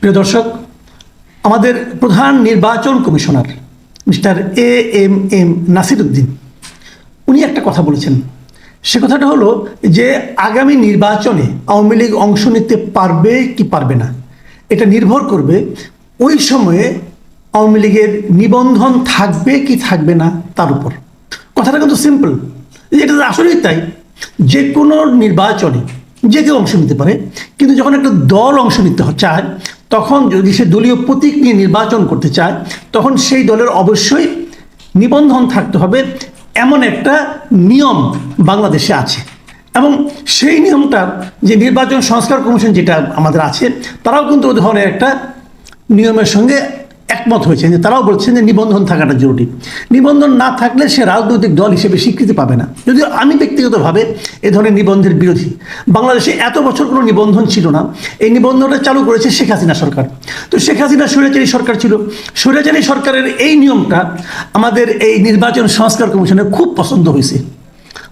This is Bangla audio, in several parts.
প্রিয় দর্শক, আমাদের প্রধান নির্বাচন commissioner mister A M M Nasir Uddin উনি একটা কথা বলেছেন। সে কথাটা হলো যে আগামী নির্বাচনে আওয়ামী লীগ অংশ নিতে পারবে কি পারবে না, এটা নির্ভর করবে ওই সময়ে আওয়ামী লীগের নিবন্ধন থাকবে কি থাকবে না তার উপর। কথাটা কিন্তু সিম্পল এটা আসলেই তাই। যে কোনো নির্বাচনে যে কেউ অংশ নিতে পারে, কিন্তু যখন একটা দল অংশ নিতে চায় তখন যদি সে দলীয় প্রতীক নিয়ে নির্বাচন করতে চায়, তখন সেই দলের অবশ্যই নিবন্ধন থাকতে হবে। এমন একটা নিয়ম বাংলাদেশে আছে। এবং সেই নিয়মটা যে নির্বাচন সংস্কার কমিশন যেটা আমাদের আছে, তারাও কিন্তু ওই ধরনের একটা নিয়মের সঙ্গে একমত হয়েছে যে তারাও বলছেন যে নিবন্ধন থাকাটা জরুরি। নিবন্ধন না থাকলে সে রাজনৈতিক দল হিসেবে স্বীকৃতি পাবে না। যদিও আমি ব্যক্তিগতভাবে এ ধরনের নিবন্ধের বিরোধী। বাংলাদেশে এত বছর কোনো নিবন্ধন ছিল না। এই নিবন্ধনটা চালু করেছে শেখ হাসিনা সরকার। তো শেখ হাসিনা স্বৈরাচারী সরকার ছিল। স্বৈরাচারী সরকারের এই নিয়মটা আমাদের এই নির্বাচন সংস্কার কমিশনের খুব পছন্দ হয়েছে।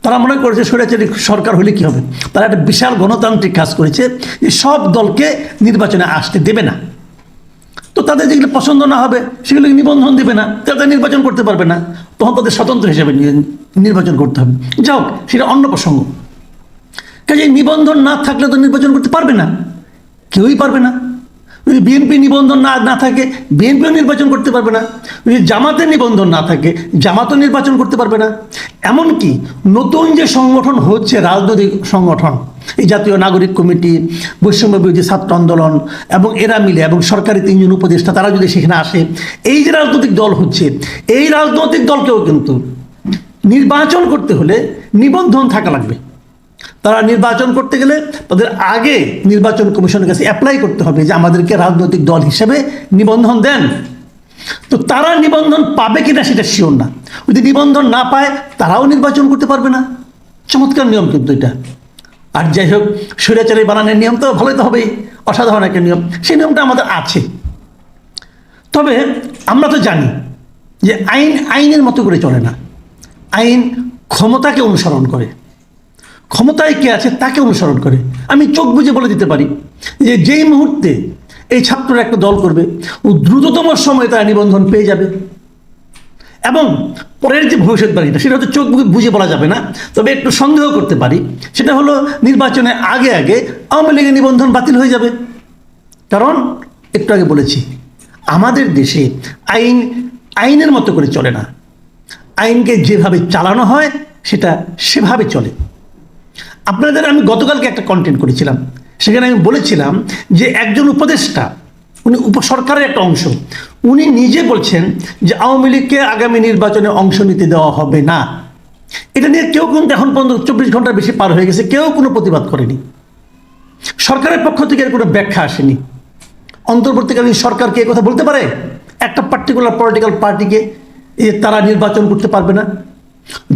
তারা মনে করেছে স্বৈরাচারী সরকার হলে কি হবে? তারা একটা বিশাল গণতান্ত্রিক কাজ করেছে যে সব দলকে নির্বাচনে আসতে দেবে না। তো তাদের যেগুলো পছন্দ না হবে সেগুলো নিবন্ধন দেবে না, তারা নির্বাচন করতে পারবে না, তখন তাদের স্বতন্ত্র হিসেবে নির্বাচন করতে হবে। যাও সেটা অন্য প্রসঙ্গ। কাজে নিবন্ধন না থাকলে তো নির্বাচন করতে পারবে না। কেউই পারবে না। যদি বিএনপি নিবন্ধন না না থাকে, বিএনপিও নির্বাচন করতে পারবে না। যদি জামাতের নিবন্ধন না থাকে, জামাতও নির্বাচন করতে পারবে না। এমনকি নতুন যে সংগঠন হচ্ছে, রাজনৈতিক সংগঠন এই জাতীয় নাগরিক কমিটি বৈষম্য বিরোধী ছাত্র আন্দোলন এবং এরা মিলে এবং সরকারি তিনজন উপদেষ্টা, তারা যদি সেখানে আসে, এই যে রাজনৈতিক দল হচ্ছে, এই রাজনৈতিক দলকেও কিন্তু নির্বাচন করতে হলে নিবন্ধন থাকা লাগবে। তারা নির্বাচন করতে গেলে তাদের আগে নির্বাচন কমিশনের কাছে অ্যাপ্লাই করতে হবে যে আমাদেরকে রাজনৈতিক দল হিসেবে নিবন্ধন দেন। তো তারা নিবন্ধন পাবে কিনা সেটা শিওর না। যদি নিবন্ধন না পায়, তারাও নির্বাচন করতে পারবে না। চমৎকার নিয়ম কিন্তু এটা। আর যাই হোক স্বৈরাচারী বানানোর নিয়ম তো ভালোই তো হবেই, অসাধারণ একটা নিয়ম। সেই নিয়মটা আমাদের আছে। তবে আমরা তো জানি যে আইন আইনের মতো করে চলে না। আইন ক্ষমতাকে অনুসরণ করে। ক্ষমতায় কে আছে তাকে অনুসরণ করে। আমি চোখ বুঝে বলে দিতে পারি যে যেই মুহূর্তে এই ছাত্ররা একটা দল করবে, ও দ্রুততম সময়ে তারা নিবন্ধন পেয়ে যাবে। এবং পরের যে ভবিষ্যৎবাণীটা সেটা হচ্ছে চোখ বুঝে বলা যাবে না। তবে একটু সন্দেহ করতে পারি, সেটা হলো নির্বাচনের আগে আগে আওয়ামী লীগের নিবন্ধন বাতিল হয়ে যাবে। কারণ, একটু আগে বলেছি, আমাদের দেশে আইন, আইনের মতো করে চলে না। আইনকে যেভাবে চালানো হয়, সেটা সেভাবে চলে। আপনাদের, আমি গতকালকে একটা কন্টেন্ট করেছিলাম। সেখানে আমি বলেছিলাম যে একজন উপদেষ্টা উনি উপসরকারের একটা অংশ। উনি নিজে বলছেন যে আওয়ামী লীগকে আগামী নির্বাচনে অংশ নিতে দেওয়া হবে না। এটা নিয়ে কেউ কিন্তু এখন পর্যন্ত চব্বিশ ঘণ্টা বেশি পার হয়ে গেছে, কেউ কোনো প্রতিবাদ করেনি। সরকারের পক্ষ থেকে এর কোনো ব্যাখ্যা আসেনি। অন্তর্বর্তীকালীন সরকারকে কথা বলতে পারে? একটা পার্টিকুলার পলিটিক্যাল পার্টিকে যে তারা নির্বাচন করতে পারবে না।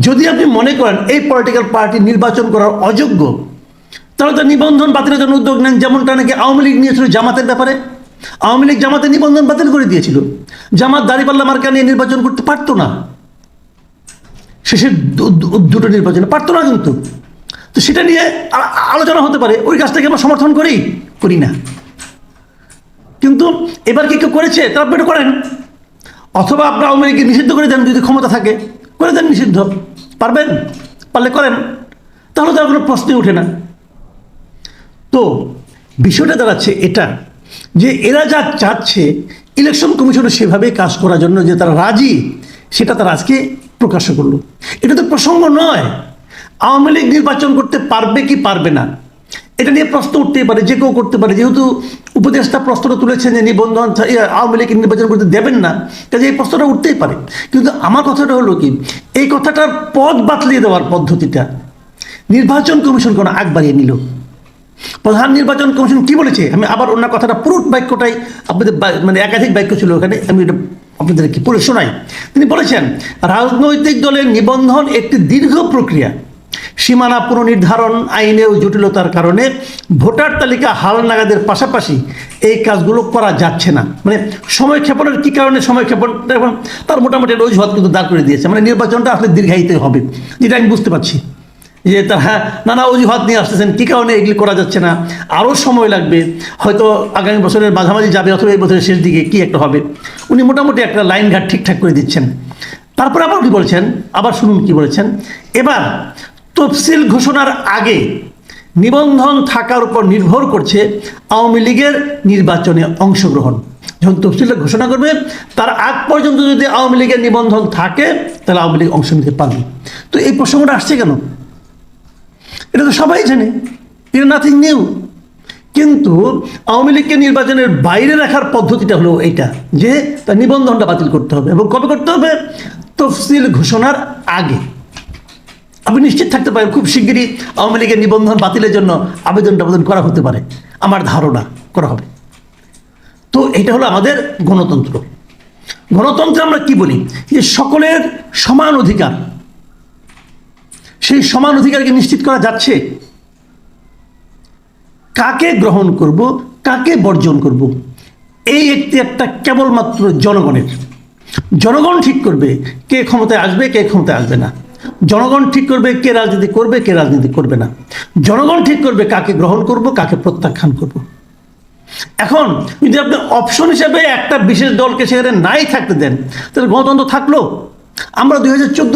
যদি আপনি মনে করেন এই পলিটিক্যাল পার্টি নির্বাচন করার অযোগ্য, তাহলে তো নিবন্ধন বাতিলের জন্য উদ্যোগ নেন, যেমনটা নাকি আওয়ামী লীগ নিয়েছিল জামাতের ব্যাপারে। আওয়ামী লীগ জামাতের নিবন্ধন বাতিল করে দিয়েছিল। জামাত দাঁড়িপাল্লা মার্কা নিয়ে নির্বাচন করতে পারতো না। শেষের দুটো নির্বাচনে পারতো না কিন্তু। তো সেটা নিয়ে আলোচনা হতে পারে। ওই কাজটাকে আমরা সমর্থন করি করি না। কিন্তু এবার কি কেউ করেছে তা আপনি করেন। অথবা আপনার আওয়ামী লীগকে নিষিদ্ধ করে দেন, যদি ক্ষমতা থাকে। করে দেন নিষিদ্ধ। পারবেন? পারলে করেন। তাহলে তার কোনো প্রশ্নই ওঠে না। তো বিষয়টা দাঁড়াচ্ছে এটা। যে এরা যা চাচ্ছে ইলেকশন কমিশনের সেভাবে কাজ করার জন্য যে তারা রাজি সেটা তারা আজকে প্রকাশ করল। এটা তো প্রসঙ্গ নয়। আওয়ামী লীগ নির্বাচন করতে পারবে কি পারবে না? এটা নিয়ে প্রশ্ন উঠতেই পারে যে কেউ করতে পারে। যেহেতু উপদেষ্টা প্রশ্নটা তুলেছেন যে নিবন্ধন ইয়ে, আওয়ামী লীগ নির্বাচন করতে দেবেন না কাজে এই প্রশ্নটা উঠতেই পারে। কিন্তু আমার কথাটা হলো কি এই কথাটার পথ বাতলিয়ে দেওয়ার পদ্ধতিটা নির্বাচন কমিশন কোনো আগ বাড়িয়ে নিল। প্রধান নির্বাচন কমিশন কি বলেছে? আমি আবার অন্য কথাটা পুরো বাক্যটাই আপনাদের মানে একাধিক বাক্য ছিল ওখানে আমি এটা আপনাদেরকে পড়ে শোনাই। তিনি বলেছেন, রাজনৈতিক দলের নিবন্ধন একটি দীর্ঘ প্রক্রিয়া। সীমানা পুনর্নির্ধারণ আইনেও জটিলতার কারণে ভোটার তালিকা হালনাগাদের পাশাপাশি এই কাজগুলো করা যাচ্ছে না। মানে সময় ক্ষেপণের কী কারণে সময় ক্ষেপণ তার মোটামুটি একটা অজুহাত কিন্তু দাঁড় করে দিয়েছে। মানে নির্বাচনটা আসলে দীর্ঘায়িত হবে। যেটা আমি বুঝতে পারছি। যে তারা নানা অজুহাত নিয়ে আসতেছেন, কী কারণে এগুলি করা যাচ্ছে না? আরও সময় লাগবে, হয়তো আগামী বছরের মাঝামাঝি যাবে অথবা এই বছরের শেষ দিকে কী একটা হবে। উনি মোটামুটি একটা লাইন ঘাট ঠিকঠাক করে দিচ্ছেন। তারপরে আবার কি বলছেন, আবার শুনুন কি বলেছেন, এবার তফসিল ঘোষণার আগে নিবন্ধন থাকার উপর নির্ভর করছে আওয়ামী লীগের নির্বাচনে অংশগ্রহণ। যখন তফসিলটা ঘোষণা করবে, তার আগ পর্যন্ত যদি আওয়ামী লীগের নিবন্ধন থাকে, তাহলে আওয়ামী লীগ অংশ নিতে পারবে। তো এই প্রসঙ্গটা আসছে কেন? এটা তো সবাই জানে। এটা নাথিং নিউ কিন্তু আওয়ামী লীগকে নির্বাচনের বাইরে রাখার পদ্ধতিটা হলো এইটা, যে তার নিবন্ধনটা বাতিল করতে হবে। এবং কবে করতে হবে? তফসিল ঘোষণার আগে। আপনি নিশ্চিত থাকতে পারেন, খুব শিগগিরই আওয়ামী লীগের নিবন্ধন বাতিলের জন্য আবেদন টাবেদন করা হতে পারে। আমার ধারণা করা হবে। তো এটা হলো আমাদের গণতন্ত্র। গণতন্ত্রে আমরা কি বলি? যে সকলের সমান অধিকার সেই সমান অধিকারকে নিশ্চিত করা যাচ্ছে। কাকে গ্রহণ করব, কাকে বর্জন করব? এই একটি একটা কেবলমাত্র জনগণের। জনগণ ঠিক করবে কে ক্ষমতায় আসবে, কে ক্ষমতায় আসবে না। জনগণ ঠিক করবে কে রাজনীতি করবে, কে রাজনীতি করবে না। জনগণ ঠিক করবে কাকে গ্রহণ করব, কাকে প্রত্যাখ্যান করব। এখন যদি আপনি অপশন হিসেবে একটা বিশেষ দলকে সেখানে নাই থাকতে দেন, তাহলে গণতন্ত্র থাকল। আমরা দুই হাজার চোদ্দ